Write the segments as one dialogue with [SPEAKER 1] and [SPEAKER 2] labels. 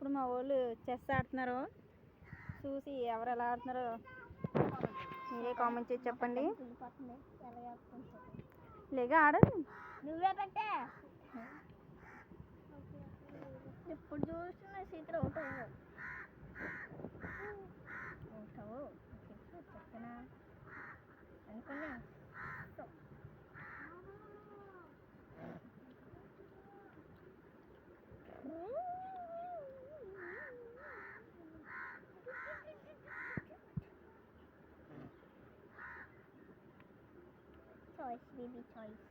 [SPEAKER 1] ఇప్పుడు మా వాళ్ళు చెస్ ఆడుతున్నారు. చూసి ఎవరు ఎలా ఆడుతున్నారో మీరే కామెంట్ చేసి చెప్పండి. లేక ఆడదు
[SPEAKER 2] నువ్వే పెట్టే. ఎప్పుడు చూస్తున్నా సీక్రెట్ అవుతావు choice, baby choice.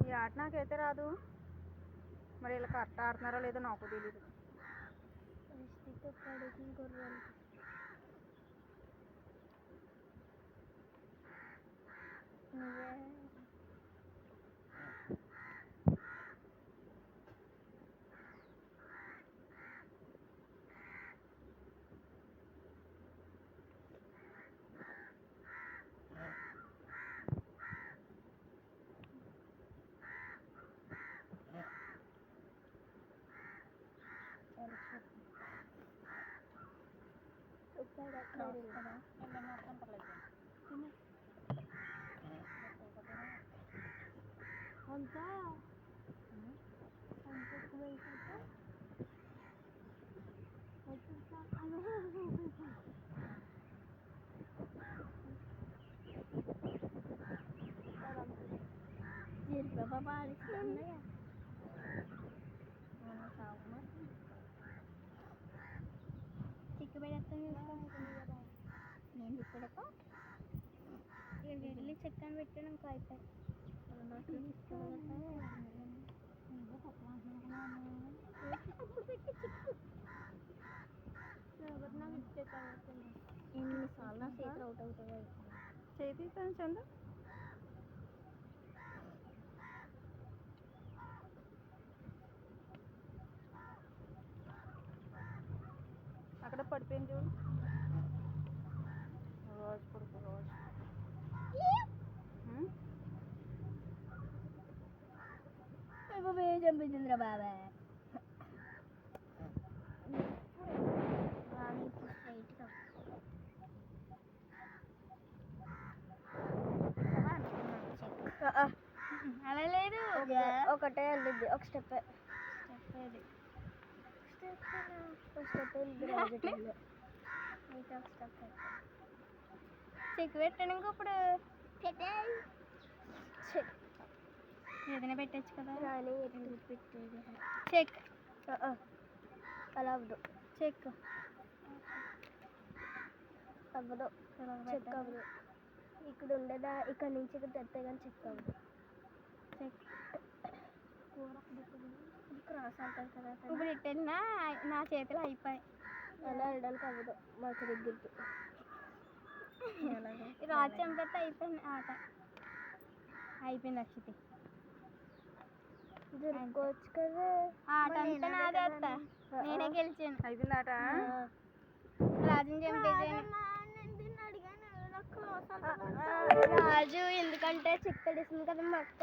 [SPEAKER 1] ఈ ఆట నాకైతే రాదు. మరి ఇలా కరెక్ట్ ఆడుతున్నారో లేదో నాకు తెలియదు
[SPEAKER 2] mendengarkan perlakuan sini Hamza Hamza kue kata Hamza Ano Jir, వెళ్ళి చెక్కని పెట్టాను ఇంకా అయిపోయి ఎన్నిసార్లు అవుట్
[SPEAKER 1] చేతి చందు?
[SPEAKER 2] బాబా ఏం చంపించిందిరా బాబా అలా లేదు ఒకటే వెళ్ళింది ఒక స్టెప్ స్టెప్ చెక్ పెట్టాను ఇంక ఇప్పుడు ఏదైనా పెట్టచ్చు కదా? చెక్. అలా అవ్వదు చెక్. అవ్వదు. చెక్ అవ్వదు. ఇక్కడ ఉండదా? ఇక్కడ నుంచి ఇక్కడ తెస్తే కానీ చెక్ అవ్వదు. చెక్. క్రాస్ అంటారు కదా ఇప్పుడు ఇట్టెళ్ళినా నా చేతులు అయిపోయాయి. అలా వెళ్ళడానికి అవ్వదు. మాకు దగ్గరికి. రాజు చంపేస్తే అయిపోయింది. ఆట. అయిపోయింది అక్షితి. దొరుకోవచ్చు కదా ఆట అంతా నాదే అత్త. నేనే గెలిచాను.
[SPEAKER 1] అయిపోయింది ఆట
[SPEAKER 2] రాజుని చంపేసాను రాజు ఎందుకంటే చిక్కడిస్తుంది కదా మా అక్క.